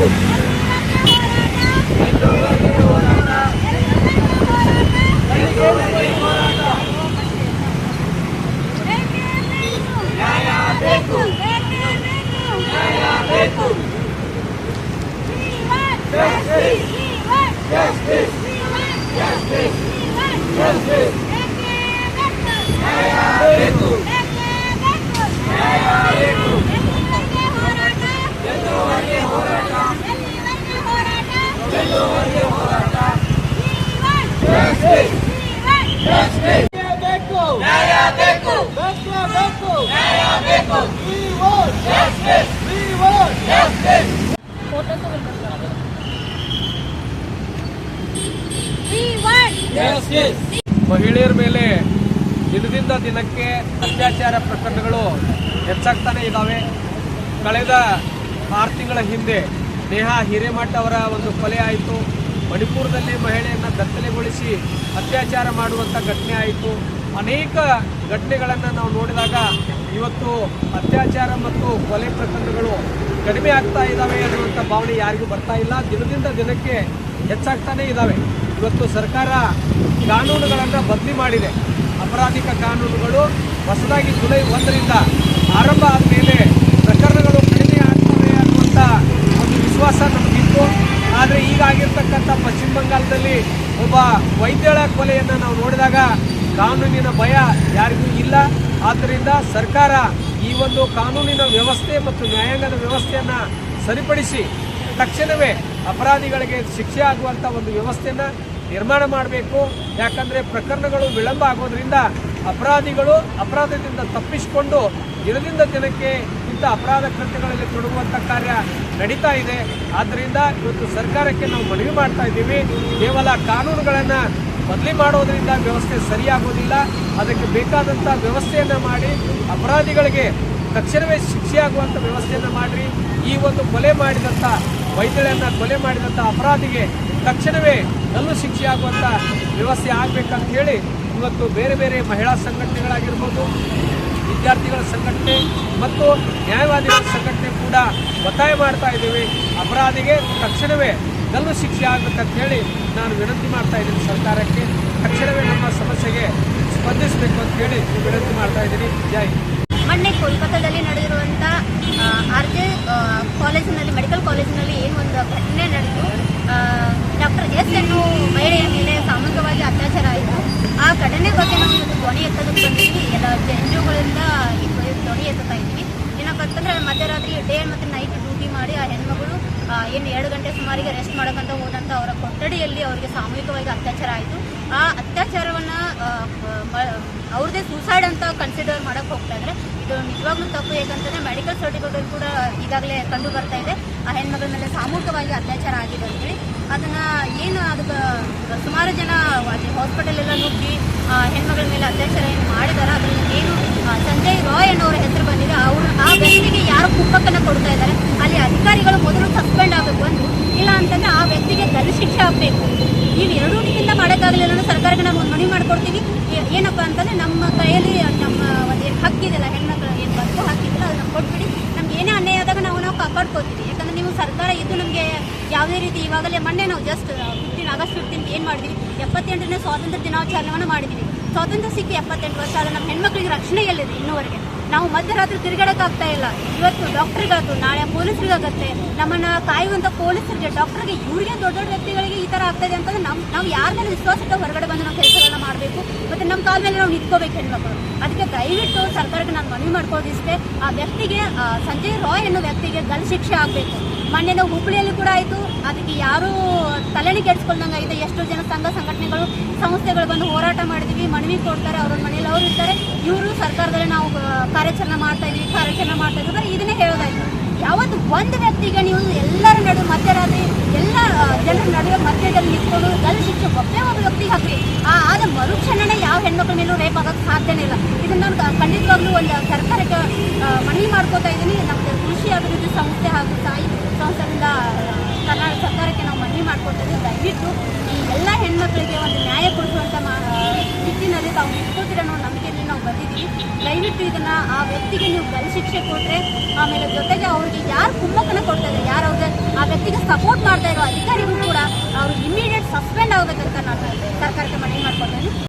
Oh. ಮಹಿಳೆಯರ ಮೇಲೆ ದಿನದಿಂದ ದಿನಕ್ಕೆ ಅತ್ಯಾಚಾರ ಪ್ರಕರಣಗಳು ಹೆಚ್ಚಾಗ್ತಾನೆ ಇದ್ದಾವೆ ಕಳೆದ ಆರು ತಿಂಗಳ ಹಿಂದೆ ನೇಹಾ ಹಿರೇಮಠ ಅವರ ಒಂದು ಕೊಲೆ ಆಯಿತು. ಮಣಿಪುರದಲ್ಲಿ ಮಹಿಳೆಯನ್ನು ದತ್ತಲೆಗೊಳಿಸಿ ಅತ್ಯಾಚಾರ ಮಾಡುವಂಥ ಘಟನೆ ಆಯಿತು. ಅನೇಕ ಘಟನೆಗಳನ್ನು ನಾವು ನೋಡಿದಾಗ ಇವತ್ತು ಅತ್ಯಾಚಾರ ಮತ್ತು ಕೊಲೆ ಪ್ರಕರಣಗಳು ಕಡಿಮೆ ಆಗ್ತಾ ಇದ್ದಾವೆ ಅನ್ನುವಂಥ ಭಾವನೆ ಯಾರಿಗೂ ಬರ್ತಾ ಇಲ್ಲ. ದಿನದಿಂದ ದಿನಕ್ಕೆ ಹೆಚ್ಚಾಗ್ತಾನೇ ಇದ್ದಾವೆ ಇವತ್ತು ಸರ್ಕಾರ ಕಾನೂನುಗಳನ್ನು ಬದಲಿ ಮಾಡಿದೆ. ಅಪರಾಧಿಕ ಕಾನೂನುಗಳು ಹೊಸದಾಗಿ ಜುಲೈ ಒಂದರಿಂದ ಆರಂಭ ಆದ ಮೇಲೆ ಪ್ರಕರಣಗಳು ಕಡಿಮೆ ಆಗ್ತವೆ ಅನ್ನುವಂಥ ಒಂದು ವಿಶ್ವಾಸ ನಮಗಿತ್ತು ಆದರೆ ಈಗ ಆಗಿರ್ತಕ್ಕಂಥ ಪಶ್ಚಿಮ ಬಂಗಾಳದಲ್ಲಿ ಒಬ್ಬ ವೈದ್ಯಳ ಕೊಲೆಯನ್ನು ನಾವು ನೋಡಿದಾಗ ಕಾನೂನಿನ ಭಯ ಯಾರಿಗೂ ಇಲ್ಲ. ಆದ್ದರಿಂದ ಸರ್ಕಾರ ಈ ಒಂದು ಕಾನೂನಿನ ವ್ಯವಸ್ಥೆ ಮತ್ತು ನ್ಯಾಯಾಂಗದ ವ್ಯವಸ್ಥೆಯನ್ನು ಸರಿಪಡಿಸಿ ತಕ್ಷಣವೇ ಅಪರಾಧಿಗಳಿಗೆ ಶಿಕ್ಷೆ ಆಗುವಂಥ ಒಂದು ವ್ಯವಸ್ಥೆಯನ್ನು ನಿರ್ಮಾಣ ಮಾಡಬೇಕು. ಯಾಕಂದರೆ ಪ್ರಕರಣಗಳು ವಿಳಂಬ ಆಗೋದ್ರಿಂದ ಅಪರಾಧಿಗಳು ಅಪರಾಧದಿಂದ ತಪ್ಪಿಸಿಕೊಂಡು ದಿನದಿಂದ ದಿನಕ್ಕೆ ಇಂಥ ಅಪರಾಧ ಕೃತ್ಯಗಳಲ್ಲಿ ತೊಡಗುವಂಥ ಕಾರ್ಯ ನಡೀತಾ ಇದೆ. ಆದ್ದರಿಂದ ಇವತ್ತು ಸರ್ಕಾರಕ್ಕೆ ನಾವು ಮನವಿ ಮಾಡ್ತಾ ಇದ್ದೀವಿ. ಕೇವಲ ಕಾನೂನುಗಳನ್ನು ಬದಲಿ ಮಾಡೋದರಿಂದ ವ್ಯವಸ್ಥೆ ಸರಿಯಾಗೋದಿಲ್ಲ. ಅದಕ್ಕೆ ಬೇಕಾದಂಥ ವ್ಯವಸ್ಥೆಯನ್ನು ಮಾಡಿ, ಅಪರಾಧಿಗಳಿಗೆ ತಕ್ಷಣವೇ ಶಿಕ್ಷೆಯಾಗುವಂಥ ವ್ಯವಸ್ಥೆಯನ್ನು ಮಾಡಿರಿ. ಈ ಒಂದು ಕೊಲೆ ಮಾಡಿದಂಥ ವೈದ್ಯರನ್ನು ಕೊಲೆ ಮಾಡಿದಂಥ ಅಪರಾಧಿಗೆ ತಕ್ಷಣವೇ ಕಲ್ಲು ಶಿಕ್ಷೆ ಆಗುವಂಥ ವ್ಯವಸ್ಥೆ ಆಗಬೇಕಂತ ಹೇಳಿ ಇವತ್ತು ಬೇರೆ ಬೇರೆ ಮಹಿಳಾ ಸಂಘಟನೆಗಳಾಗಿರ್ಬೋದು ವಿದ್ಯಾರ್ಥಿಗಳ ಸಂಘಟನೆ ಮತ್ತು ನ್ಯಾಯವಾದಿಗಳ ಸಂಘಟನೆ ಕೂಡ ಒತ್ತಾಯ ಮಾಡ್ತಾ ಇದ್ದೀವಿ. ಅಪರಾಧಿಗೆ ತಕ್ಷಣವೇ ಗಲ್ಲು ಶಿಕ್ಷೆ ಆಗಬೇಕಂತ ಹೇಳಿ ನಾನು ವಿನಂತಿ ಮಾಡ್ತಾ ಇದ್ದೀನಿ ಸರ್ಕಾರಕ್ಕೆ. ತಕ್ಷಣವೇ ನಮ್ಮ ಸಮಸ್ಯೆಗೆ ಸ್ಪಂದಿಸಬೇಕು ಅಂತ ಹೇಳಿ ವಿನಂತಿ ಮಾಡ್ತಾ ಇದ್ದೀನಿ. ಜೈ. ಮೊನ್ನೆ ಕೋಲ್ಕತ್ತಾದಲ್ಲಿ ನಡೆದಿರುವಂಥ ಆರ್ ಜೆ ಕಾಲೇಜಿನಲ್ಲಿ, ಮೆಡಿಕಲ್ ಕಾಲೇಜಿನಲ್ಲಿ ಏನು ಒಂದು ಘಟನೆ ನಡೆದು ಡಾಕ್ಟರ್ ಎಸ್ ಎನ್ನು ಮಹಿಳೆಯ ಮೇಲೆ ಸಾಮೂಹಿಕವಾಗಿ ಅತ್ಯಾಚಾರ ಆಯಿತು. ಆ ಘಟನೆ ಬಗ್ಗೆ ಧ್ವನಿ ಎತ್ತೋದಕ್ಕೆ ಬಂದಿದ್ದೀವಿ ಎಲ್ಲ ಜನರುಗಳಿಂದ ಈ ಧ್ವನಿ ಎತ್ತುತ್ತಾ ಇದ್ದೀವಿ. ಏನಪ್ಪ ಅಂತಂದ್ರೆ, ಮಧ್ಯರಾತ್ರಿ ಡೇ ಮತ್ತು ನೈಟ್ ಡ್ಯೂಟಿ ಮಾಡಿ ಆ ಹೆಣ್ಮಗಳು ಏನು ಎರಡು ಗಂಟೆ ಸುಮಾರಿಗೆ ರೆಸ್ಟ್ ಮಾಡೋಕ್ಕಂತ ಹೋದಂಥ ಅವರ ಕೊಠಡಿಯಲ್ಲಿ ಅವರಿಗೆ ಸಾಮೂಹಿಕವಾಗಿ ಅತ್ಯಾಚಾರ ಆಯಿತು. ಆ ಅತ್ಯಾಚಾರವನ್ನು ಅವ್ರದೇ ಸೂಸೈಡ್ ಅಂತ ಕನ್ಸಿಡರ್ ಮಾಡಕ್ಕೆ ಹೋಗ್ತಾ ಇದ್ರೆ. ಇದು ನಿಜವಾಗ್ಲೂ ತಪ್ಪು, ಯಾಕಂತಂದ್ರೆ ಮೆಡಿಕಲ್ ಸರ್ಟಿಫಿಕೇಟ್ ಕೂಡ ಈಗಾಗಲೇ ಕಂಡು ಬರ್ತಾ ಇದೆ. ಆ ಹೆಣ್ಮಗಳ ಮೇಲೆ ಸಾಮೂಹಿಕವಾಗಿ ಅತ್ಯಾಚಾರ ಆಗಿದೆ ಅಂತೇಳಿ. ಅದನ್ನ ಏನು ಅದಕ್ಕೆ ಸುಮಾರು ಜನ ಹಾಸ್ಪಿಟಲ್ ಎಲ್ಲ ನುಗ್ಗಿ ಹೆಣ್ಮಗಳ ಮೇಲೆ ಅತ್ಯಾಚಾರ ಏನು ಮಾಡಿದಾರೆ? ಅದ್ರಲ್ಲಿ ಏನು ಸಂಜಯ್ ರಾಯ್ ಅನ್ನೋರ ಹೆಸರು ಬಂದಿದೆ. ಅವರು ಆ ವ್ಯಕ್ತಿಗೆ ಯಾರು ಕುಪ್ಪಕ್ಕನ್ನು ಕೊಡ್ತಾ ಇದ್ದಾರೆ? ಅಲ್ಲಿ ಅಧಿಕಾರಿಗಳು ಮೊದಲು ಸಸ್ಪೆಂಡ್ ಆಗಬೇಕು ಒಂದು ಇಲ್ಲ ಅಂತಂದ್ರೆ ಆ ವ್ಯಕ್ತಿಗೆ ಗಲ್ಲು ಶಿಕ್ಷೆ ಆಗಬೇಕು. ನೀವು ಎರಡೂ ರೀತಿಯಿಂದ ಮಾಡೋಕ್ಕಾಗಲಿಲ್ಲ. ಅಂದ್ರೆ ಸರ್ಕಾರಕ್ಕೆ ನಾವು ಒಂದು ಮನವಿ ಮಾಡ್ಕೊಡ್ತೀವಿ ಏನಪ್ಪಾ ಅಂತಂದ್ರೆ ನಮ್ಮ ಕೈಯಲ್ಲಿ ನಮ್ಮ ಒಂದು ಹಕ್ಕಿದೆಲ್ಲ ಹೆಣ್ಮಕ್ಳು ಏನು ಬಂದು ಹಾಕಿದ್ರೆ ಅದನ್ನ ಕೊಟ್ಬಿಡಿ. ನಮ್ಗೆ ಏನೇ ಅನ್ಯಾಯ ಆದಾಗ ನಾವು ನಾವು ಕಾಪಾಡ್ಕೋತೀವಿ ಯಾಕಂದ್ರೆ ನೀವು ಸರ್ಕಾರ ಇದ್ದು ನಮಗೆ ಯಾವುದೇ ರೀತಿ ಇವಾಗಲೇ ಮೊನ್ನೆ ನಾವು ಜಸ್ಟ್ ಫಿಫ್ಟೀನ್ ಆಗಸ್ಟ್ ಫಿಫ್ಟೀನ್ ಏನು ಮಾಡಿದ್ವಿ? ಎಪ್ಪತ್ತೆಂಟನೇ ಸ್ವಾತಂತ್ರ್ಯ ದಿನಾಚರಣೆಯನ್ನು ಮಾಡಿದ್ವಿ. ಸ್ವಾತಂತ್ರ್ಯ ಸಿಕ್ಕಿ ಎಪ್ಪತ್ತೆಂಟು ವರ್ಷ ಆದ ನಮ್ಮ ಹೆಣ್ಮಕ್ಳಿಗೆ ರಕ್ಷಣೆ ಎಲ್ಲಿದೆ ಇನ್ನೂವರೆಗೆ? ನಾವು ಮಧ್ಯರಾತ್ರಿ ತಿರುಗಾಡೋಕ್ಕಾಗ್ತಾ ಇಲ್ಲ. ಇವತ್ತು ಡಾಕ್ಟರ್ಗಾತು ನಾಳೆ ಪೊಲೀಸರಿಗಾಗತ್ತೆ. ನಮ್ಮನ್ನ ಕಾಯುವಂತ ಪೊಲೀಸರಿಗೆ, ಡಾಕ್ಟರ್ಗೆ ಇವರಿಗೆ ದೊಡ್ಡ ದೊಡ್ಡ ವ್ಯಕ್ತಿಗಳಿಗೆ ಈ ತರ ಆಗ್ತಾ ಇದೆ ಅಂತಂದ್ರೆ ನಮ್ ನಾವು ಯಾರ ಮೇಲೆ ವಿಶ್ವಾಸ ಹೊರಗಡೆ ಬಂದು ನಾವು ಕೆಲಸಗಳನ್ನ ಮಾಡಬೇಕು. ಮತ್ತೆ ನಮ್ಮ ಕಾಲ ಮೇಲೆ ನಾವು ನಿಂತ್ಕೋಬೇಕು ಹೆಣ್ಮಕ್ಳು. ಅದಕ್ಕೆ ದಯವಿಟ್ಟು ಸರ್ಕಾರಕ್ಕೆ ನಾನು ಮನವಿ ಮಾಡ್ಕೊಳ್ಳೋದಿಷ್ಟೇ ಆ ವ್ಯಕ್ತಿಗೆ ಸಂಜಯ್ ರಾಯ್ ಅನ್ನೋ ವ್ಯಕ್ತಿಗೆ ಗಲ್ ಶಿಕ್ಷೆ ಆಗಬೇಕು. ಮೊನ್ನೆ ನಾವು ಹುಬ್ಬಳ್ಳಿಯಲ್ಲಿ ಕೂಡ ಆಯಿತು. ತಲೆನೇ ಕೆಡಿಸ್ಕೊಳ್ದಂಗಾಗಿದೆ ಎಷ್ಟೋ ಜನ ಸಂಘ ಸಂಘಟನೆಗಳು, ಸಂಸ್ಥೆಗಳು ಬಂದು ಹೋರಾಟ ಮಾಡಿದ್ವಿ. ಮನವಿ ಕೊಡ್ತಾರೆ ಅವ್ರ ಮನೇಲಿ ಅವರು ಇರ್ತಾರೆ. ಇವರು ಸರ್ಕಾರದಲ್ಲಿ ನಾವು ಕಾರ್ಯಾಚರಣೆ ಮಾಡ್ತಾ ಇದೀವಿ, ಕಾರ್ಯಾಚರಣೆ ಮಾಡ್ತಾ ಇದ್ದೀವಿ ಬರೀ ಇದನ್ನೇ ಹೇಳೋದಾಯ್ತು. ಯಾವತ್ತು ಒಂದು ವ್ಯಕ್ತಿಗೆ ನೀವು ಎಲ್ಲರ ನಡುವೆ ಮಧ್ಯರಾತ್ರಿ ಎಲ್ಲ ಜನರ ನಡುವೆ ಮಧ್ಯದಲ್ಲಿ ನಿಂತ್ಕೊಂಡು ಗಲ್ ಶಿಕ್ಷೆ ಒಬ್ಬೇ ಒಬ್ಬ ವ್ಯಕ್ತಿಗೆ ಹಾಕ್ರಿ. ಆ, ಆದ ಮರುಕ್ಷಣನೇ ಯಾವ ಹೆಣ್ಮಕ್ಳ ಮೇಲೂ ರೇಪ್ ಆಗೋಕ್ಕೆ ಸಾಧ್ಯನೇ ಇಲ್ಲ. ಇದನ್ನು ನಾನು ಖಂಡಿತವಾಗ್ಲೂ ಒಂದು ಸರ್ಕಾರಕ್ಕೆ ಮನವಿ ಮಾಡ್ಕೋತಾ ಇದ್ದೀನಿ. ನಮ್ಮ ಕೃಷಿ ಅಭಿವೃದ್ಧಿ ಸಂಸ್ಥೆ ಹಾಗೂ ತಾಯಿ ಸಂಸ್ಥೆಯಿಂದ ಕರ್ನಾಟಕ ಸರ್ಕಾರಕ್ಕೆ ನಾವು ಮನವಿ ಮಾಡ್ಕೊತಾ ಇದ್ದೀವಿ ದಯವಿಟ್ಟು ಈ ಎಲ್ಲ ಹೆಣ್ಮಕ್ಳಿಗೆ ಒಂದು ನ್ಯಾಯ ಕೊಡಿಸುವಂಥ ಮಾ- ನಿಟ್ಟಿನಲ್ಲಿ ತಾವು ನಿಂತ್ಕೋತೀರ ಅನ್ನೋ ನಂಬಿಕೆಯಲ್ಲಿ ನಾವು ಬಂದಿದ್ದೀವಿ ದಯವಿಟ್ಟು ಇದನ್ನ ಆ ವ್ಯಕ್ತಿಗೆ ನೀವು ಗಲ್ ಶಿಕ್ಷೆ ಕೊಟ್ರೆ ಆಮೇಲೆ ಜೊತೆಗೆ ಅವ್ರಿಗೆ ಯಾರು ಕುಮ್ಮಕ್ಕನ ಕೊಡ್ತಾ ಇದ್ದಾರೆ, ಯಾರು ಅವ್ರಿಗೆ ಆ ವ್ಯಕ್ತಿಗೆ ಸಪೋರ್ಟ್ ಮಾಡ್ತಾ ಇರೋ ಅಧಿಕಾರಿಗಳು ಕೂಡ ಅವ್ರು ಇಮಿಡಿಯೇಟ್ ಸಸ್ಪೆಂಡ್ ಆಗಬೇಕಂತ ನಾನು ಸರ್ಕಾರಕ್ಕೆ ಮನವಿ ಮಾಡ್ಕೊಳ್ತೇನೆ